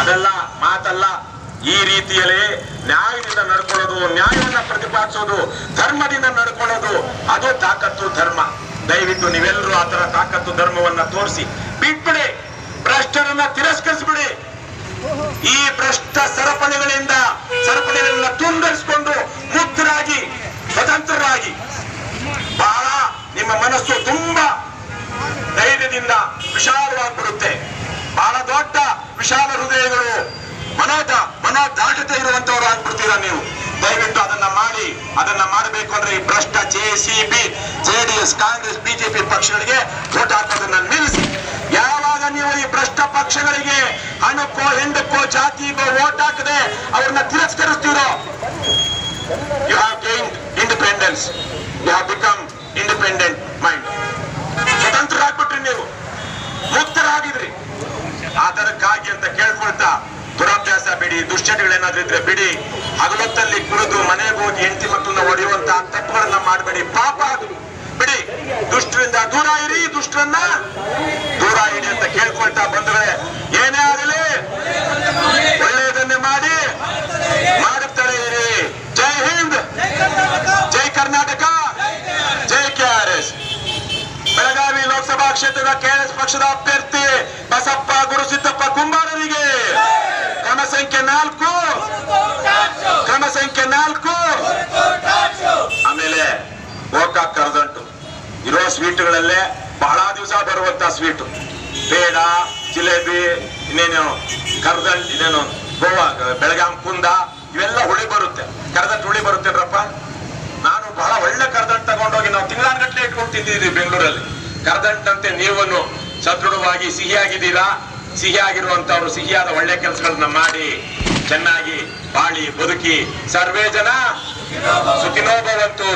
ಅದೆಲ್ಲ, ಮಾತಲ್ಲ, ಈ ರೀತಿಯಲ್ಲಿ ನ್ಯಾಯದಿಂದ ನಡ್ಕೊಳ್ಳೋದು, ನ್ಯಾಯವನ್ನ ಪ್ರತಿಪಾದಿಸೋದು, ಧರ್ಮದಿಂದ ನಡ್ಕೊಳ್ಳೋದು, ಅದು ತಾಕತ್ತು ಧರ್ಮ. ದಯವಿಟ್ಟು ನೀವೆಲ್ಲರೂ ಆ ತರ ತಾಕತ್ತು ಧರ್ಮವನ್ನ ತೋರಿಸಿ. ಬಿಟ್ಬಿಡಿ, ಭ್ರಷ್ಟರನ್ನ ತಿರಸ್ಕರಿಸ್ಬಿಡಿ. ಈ ಭ್ರಷ್ಟ ಮನೋದಾಟತೆ ಇರುವಂತವ್ರು ಆಗ್ಬಿಡ್ತೀರಾ ನೀವು? ದಯವಿಟ್ಟು ಅದನ್ನ ಮಾಡಿ, ಅದನ್ನ ಮಾಡಬೇಕು ಅಂದ್ರೆ ಈ ಭ್ರಷ್ಟ J C B JDS Congress BJP ಪಕ್ಷಗಳಿಗೆ ಓಟ್ ಹಾಕೋದನ್ನ ನಿಲ್ಲಿಸಿ. ಯಾವಾಗ ನೀವು ಈ ಭ್ರಷ್ಟ ಪಕ್ಷಗಳಿಗೆ ಹಣಕ್ಕೋ, ಹೆಂಡಕ್ಕೋ, ಜಾತಿಗೋ ಓಟ್ ಹಾಕದೆ ಅವ್ರನ್ನ ತಿರಸ್ಕರಿಸ್ತೀರೋ? You have gain independence you have become independent mind ಸ್ವತಂತ್ರರಾಗ್ಬಿಟ್ರಿ ನೀವು. ಮುಕ್ತರಾಗಿದ್ರಿ. ಆಧಾರಕ್ಕಾಗಿ ಅಂತ ಕೇಳ್ಕೊಳ್ತಾ ಬಿಡಿ ದುಶ್ಚಟಗಳೇನಾದ್ರೂ ಇದ್ರೆ ಬಿಡಿ. ಹಗಲೊತ್ತಲ್ಲಿ ಕುಡಿದು ಮನೆಗೆ ಹೋಗಿ ಹೆಂಡತಿ ಮಕ್ಕಳನ್ನ ಹೊಡೆಯುವಂತ ತಪ್ಪುಗಳನ್ನ ಮಾಡಬೇಡಿ, ಪಾಪ ಅದು. ಬಿಡಿ, ದುಷ್ಟರಿಂದ ದೂರ ಇರಿ, ದುಷ್ಟರನ್ನ ದೂರ ಇಡಿ ಅಂತ ಕೇಳ್ಕೊಳ್ತಾ ಬಂದ್ರೆ ಏನೇ ಆಗಲಿ, ಒಳ್ಳೆಯದನ್ನೇ ಮಾಡಿ ಮಾಡುತ್ತಾರೆ ಇರಿ. ಜೈ ಹಿಂದ್, ಜೈ ಕರ್ನಾಟಕ, ಜೈ K R S. Belagavi Lok Sabha ಕ್ಷೇತ್ರದ ಕೆಎಸ್ ಪಕ್ಷದ ಅಭ್ಯರ್ಥಿ ಬಸಪ್ಪ ಗುರುಸಿದ್ದಪ್ಪ ಕುಂಬಾರರಿಗೆ ಸಂಖ್ಯೆ ನಾಲ್ಕು. ಕ್ರಮ ಸಂಖ್ಯೆ ನಾಲ್ಕು. ಆಮೇಲೆ ಓಕಾ ಕರದಂಟು. ಇರೋ ಸ್ವೀಟ್ಗಳಲ್ಲೇ ಬಹಳ ದಿವಸ ಬರುವಂತ ಸ್ವೀಟು. ಪೇಡ, ಜಿಲೇಬಿ, ಇನ್ನೇನು ಕರ್ದಂಟ್, ಇನ್ನೇನು ಗೋವಾ, ಬೆಳಗಾಂ, ಕುಂದ, ಇವೆಲ್ಲ ಹುಳಿ ಬರುತ್ತೆ. ಕರ್ದಂಟ್ ಹುಳಿ ಬರುತ್ತೇನ್ರಪ್ಪ ನಾನು ಬಹಳ ಒಳ್ಳೆ ಕರ್ದಂಟ್ ತಗೊಂಡೋಗಿ ನಾವು ತಿಂಗಳಾನ್ಗಟ್ಲೆ ಇಟ್ಕೊಂಡು ತಿಂದಿದ್ದೀವಿ ಬೆಂಗಳೂರಲ್ಲಿ. ಕರ್ದಂಟಂತೆ ನೀವನ್ನು ಸದೃಢವಾಗಿ ಸಿಹಿಯಾಗಿದ್ದೀರಾ? ಸಿಹಿಯಾಗಿರುವಂತವ್ರು ಸಿಹಿಯಾದ ಒಳ್ಳೆ ಕೆಲಸಗಳನ್ನ ಮಾಡಿ ಚೆನ್ನಾಗಿ ಬಾಳಿ ಬದುಕಿ ಸರ್ವೇ ಜನ ಸುಖಿನೋ ಭವಂತು